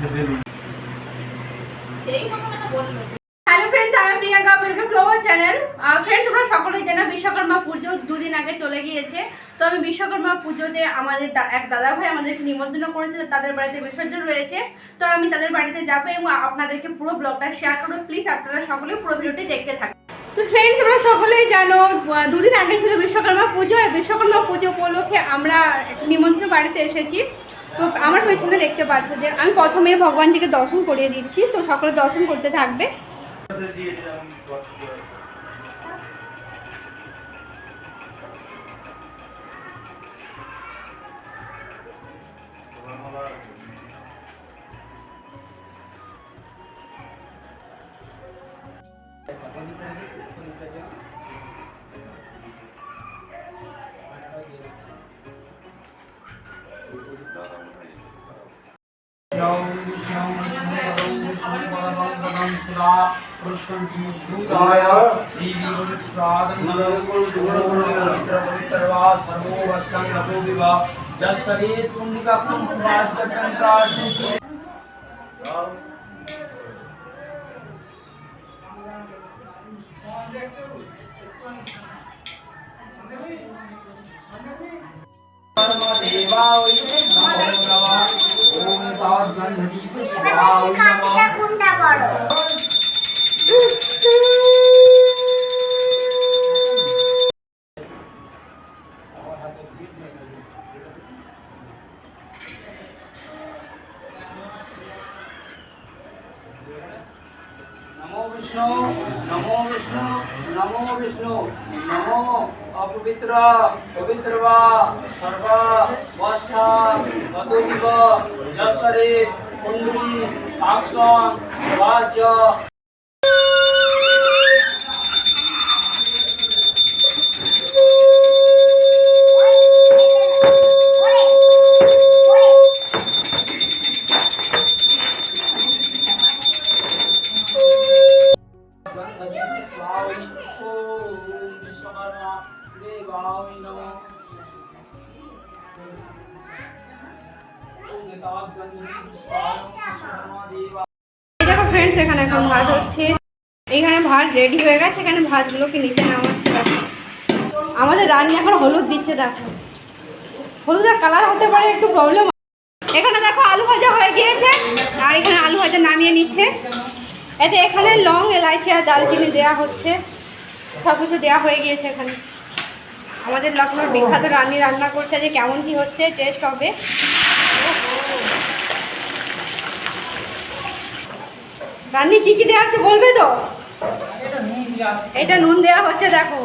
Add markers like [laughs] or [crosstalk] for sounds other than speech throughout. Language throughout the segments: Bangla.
হ্যালো ফ্রেন্ডস আমি Priyanka welcome to channel friend তোমরা সকলেই জানো বিশ্বকর্মা পুজো দুদিন আগে চলে গিয়েছে। তো আমি বিশ্বকর্মা পুজোতে আমাদের এক দাদা ভাই আমাদেরকে নিমন্ত্রণ করেছে, তাদের বাড়িতে বিসর্জন রয়েছে। তো আমি তাদের বাড়িতে যাব এবং আপনাদেরকে পুরো ব্লগটা শেয়ার করব। প্লিজ আপনারা সকলে পুরো ভিডিওটি দেখতে থাকুন। তো ফ্রেন্ড তোমরা সকলেই জানো দুদিন আগে ছিল বিশ্বকর্মা পুজো। আর বিশ্বকর্মা পুজো উপলক্ষে আমরা নিমন্ত্রণ বাড়িতে এসেছি। তো আমার পেছনে দেখতে পাচ্ছ যে আমি প্রথমে ভগবানটিকে দর্শন করিয়ে দিচ্ছি, তো সকলে দর্শন করতে থাকবে। विष्णुं विष्णुपदं विष्णुपदं पदं सुरा पुरुषन्ति सूराय देवीं स्वादमित्रपवित्रवा सर्वोभस्तं नभोभिव जसरे पुण्यकं सुभाष्टकं प्रार्थयति देवा কোনটা বড় নমো বিষ্ণু নমো বিষ্ণু নমো বিষ্ণু নমো অপবিত্র পবিত্র বা সর্ব বস্থা মধুবিব যশরে কুণ্ডলী আকসং রাজ্য দেখো ফ্রেন্ডস এখানে এখন ভাত হচ্ছে। এখানে ভাত রেডি হয়ে গেছে, এখানে ভাতগুলোকে নিচে নামাচ্ছে। আমাদের রান্না এখন হলুদ দিচ্ছে, দেখো। হলুদের কালার হতে পারে একটু প্রবলেম এখানে দেখো আলু ভাজা হয়ে গিয়েছে, আর এখানে আলু ভাজা নামিয়ে নিচ্ছে। এতে এখানে লং এলাচি আর দালচিনি দেওয়া হচ্ছে। সব কিছু দেওয়া হয়ে গিয়েছে এখানে। আমাদের লখনৌর বিখ্যাত রান্নি রান্না করছে, যে কেমন কি হচ্ছে টেস্ট হবে। রান্নি কি কি দেওয়া হচ্ছে বলবে তো? এটা নুন দেওয়া হচ্ছে। দেখো।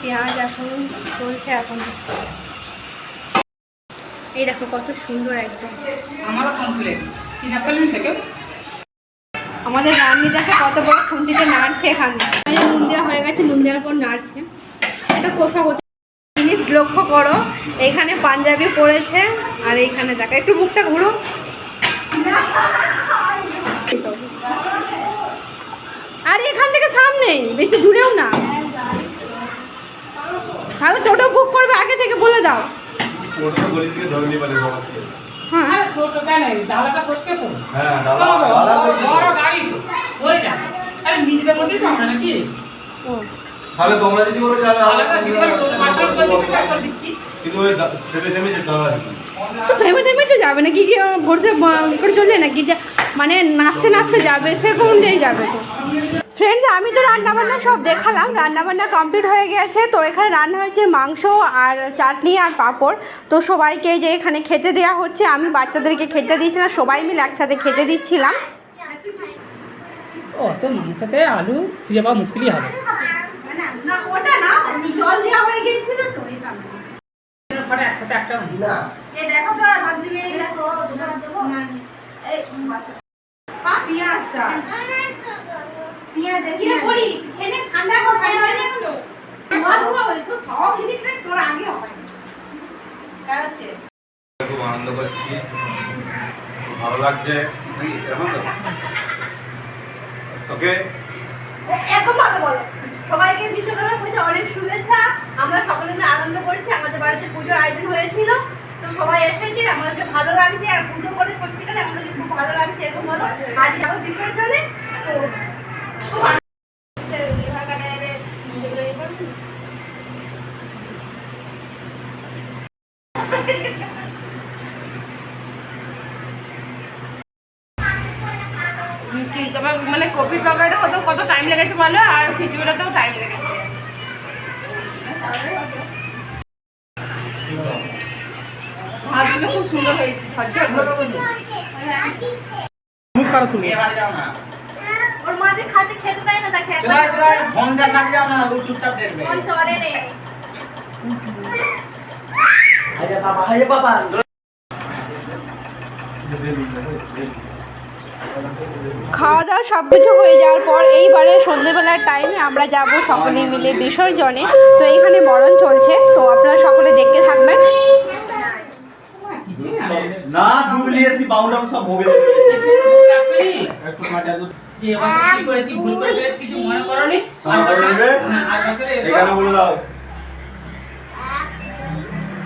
পেঁয়াজ এখন চলছে এখন। এই দেখো কত সুন্দর একদম। আমারও কমপ্লেন থেকে? আমাদের রান্নি দেখো কত বড় খুন্তিতে নাড়ছে এখানে। নুন দেওয়া হয়ে গেছে নুন দেওয়ার পর নাড়ছে। এটা কষা হতে জিনিস লক্ষ্য করো এইখানে পাঞ্জাবি পড়েছে আর এইখানে দেখো একটু মুখটা ঘুরো। আর এখান থেকে সামনে বেশি দূরেও না। তাহলে টোটো বুক করবে আগে থেকে বলে দাও। হ্যাঁ। হ্যাঁ তাহলে তোমরা যদি বলো যে আমি কিন্তু ওই থেমে থেমে যেতে হবে আর কি। তো থেমে থেমে তো যাবে না কি কি ভোরসে করে চলে নাকি যে মানে নাচতে নাচতে যাবে সেরকম অনুযায়ী যাবে তো। ফ্রেন্ডস আমি তো রান্না বান্না সব দেখালাম রান্না বান্না কমপ্লিট হয়ে গেছে। তো এখানে রান্না হয়েছে মাংস আর চাটনি আর পাঁপড়। তো সবাইকে যে এখানে খেতে দেওয়া হচ্ছে আমি বাচ্চাদেরকে খেতে দিয়েছিলাম সবাই মিলে একসাথে খেতে দিচ্ছিলাম। মাংসতে আলু খুঁজে পাওয়া মুশকিলই হবে। না ওটা না জল দেওয়া হয়ে গিয়েছিল তো পরে একসাথে একটা দেখো তো হাতলি মেরে দেখো না এই পা পেঁয়াজটা। পেঁয়াজ দেখি না করি খেলে ঠান্ডা করে ঠান্ডা হয়ে যাবে তো ধোয়া ধোয়া হয়ে তো সব জিনিসটা তোর আগে হয় কারণছে খুব আনন্দ করছি। ভালো লাগছে। এরকম [laughs] ওকে? এরকম ভাবে বলো। সবাইকে বিশ্বকর্মা পুজো অনেক শুভেচ্ছা। আমরা সকলে মিলে আনন্দ করেছি, আমাদের বাড়িতে পুজোর আয়োজন হয়েছিল। তো সবাই এসেছে আমাদেরকে ভালো লাগছে, আর পুজো করে সত্যিকারে আমাদেরকে খুব ভালো লাগছে, এরকম বলো। আজ যাব বিসর্জনে তো খুব আনন্দ- লিভার কাটারে, ইয়ে করে কপির তরকারিটা হতেও কত বলো আর খিচুড়িটাতেও টাইম লেগেছে ভাতগুলো খুব সুন্দর হয়েছে ঝরঝর মুখ কারও তুমি। এবারে যাও না। ওর মাঝে খাচ্ছে খেতে দেয় না তাকে চলে চলে ফোনটা ছাড় যাও। না ও চুপচাপ দেখবে। ফোন চলে রে। আরে বাবা আরে বাবা। খাওয়া দাওয়া সব কিছু হয়ে যাওয়ার পর এইবারে সন্ধেবেলার টাইমে আমরা যাব সকলে মিলে বিসর্জনে তো এইখানে মরণ চলছে। তো আপনারা সকলে দেখতে থাকবেন। না ভুল করে ফেলেছি, কিছু মনে করনি ক্ষমা করে দেবে? হ্যাঁ, আর বছরে এসো এখানে বলে দাও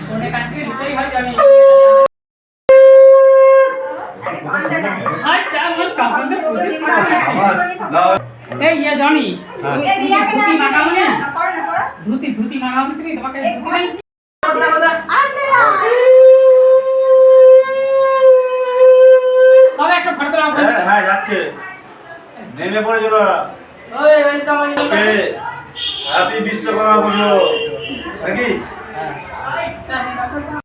ফোনে কাটতে দিতেই হয় জানি হাই তা আমার কাপড়ে পড়ে আমার দাও এই ইয়ে জানি হ্যাঁ। ধুতি মাখাও না? ধুতি ধুতি মাখাও না তুমি? তোমাকে ধুতি তবে একটা ফটো তোলা হ্যাঁ হ্যাঁ যাচ্ছে। নেমে পড়ে চলো ওই ওয়েলকাম হ্যাপি বিশ্বকর্মা পুজো। নাকি? Friends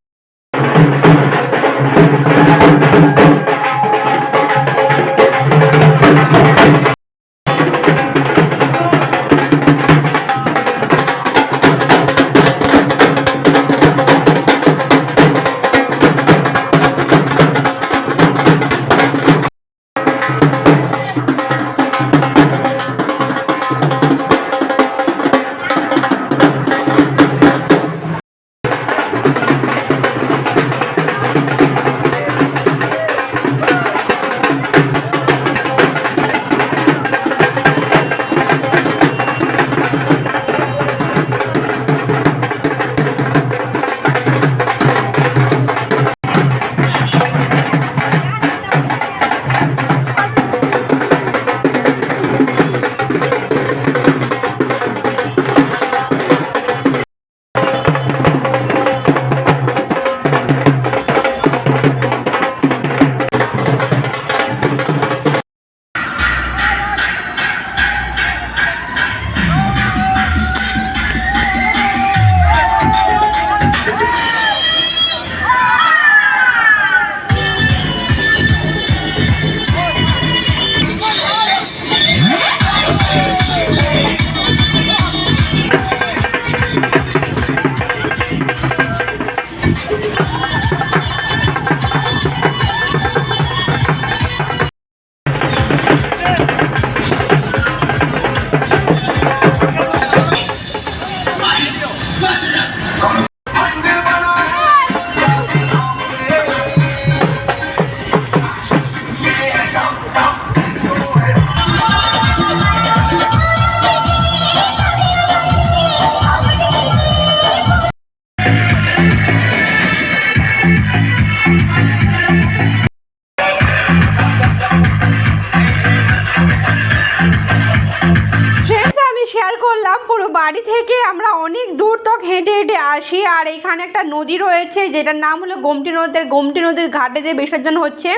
আর এইখানে একটা নদী রয়েছে, যেটার নাম হলো গোমটি নদীর গোমটি নদীর ঘাটে ঘাটেতে বিসর্জন হচ্ছে,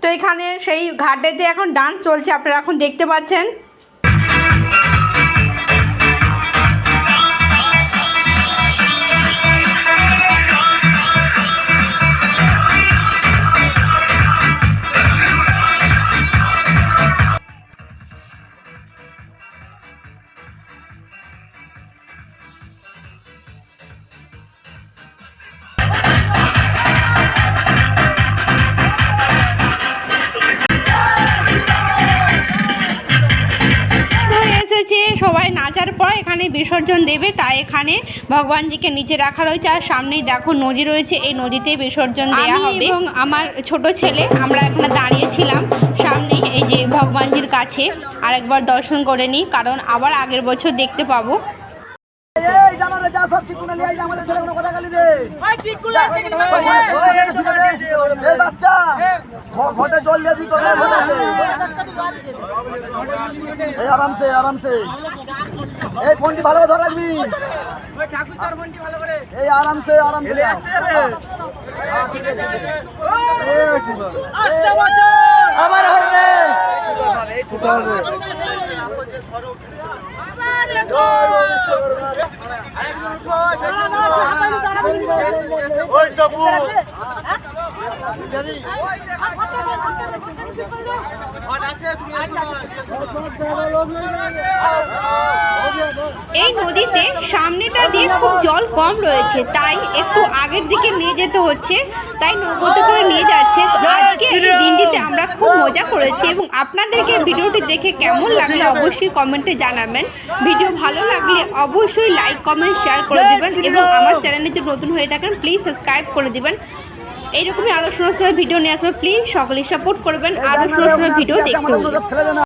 তো এখানে সেই ঘাটেতে এখন ডান্স চলছে, আপনারা এখন দেখতে পাচ্ছেন। বিসর্জন দেবে তাই এখানে ভগবানজিকে নিচে রাখা রয়েছে আর সামনেই দেখো নদী রয়েছে এই নদীতে বিসর্জন দেওয়া হবে এবং আমার ছোট ছেলে আমরা এখানে দাঁড়িয়েছিলাম সামনেই এই যে ভগবানজির কাছে আরেকবার দর্শন করে নিই কারণ আবার আগের বছর দেখতে পাবো আরামসে আরামসে এই ফোনটি ভালো করে ধরে রাখবি। ওই ঠাকুর তার মনটি ভালো করে। এই আরামসে আরামসে। যা। এই ঠিক আছে। আচ্ছা বাচ্চা আবার হবে এই নদীতে সামনেটা দিয়ে খুব জল কম রয়েছে, তাই একটু আগের দিকে নিয়ে যেতে হচ্ছে, তাই নৌকোতে করে নিয়ে যাচ্ছে। আজকে এই দিনটিতে আমরা খুব মজা করেছি এবং আপনাদেরকে ভিডিওটি দেখে কেমন লাগল অবশ্যই কমেন্টে জানাবেন। ভিডিও ভালো লাগলে অবশ্যই লাইক, কমেন্ট, শেয়ার করে দেবেন এবং আমার চ্যানেলে যদি নতুন হয়ে থাকেন প্লিজ সাবস্ক্রাইব করে দিবেন। এইরকমই আরও সুন্দর ভিডিও নিয়ে আসবে। প্লিজ সকলেই সাপোর্ট করবেন। আরও সুন্দর ভিডিও দেখতে।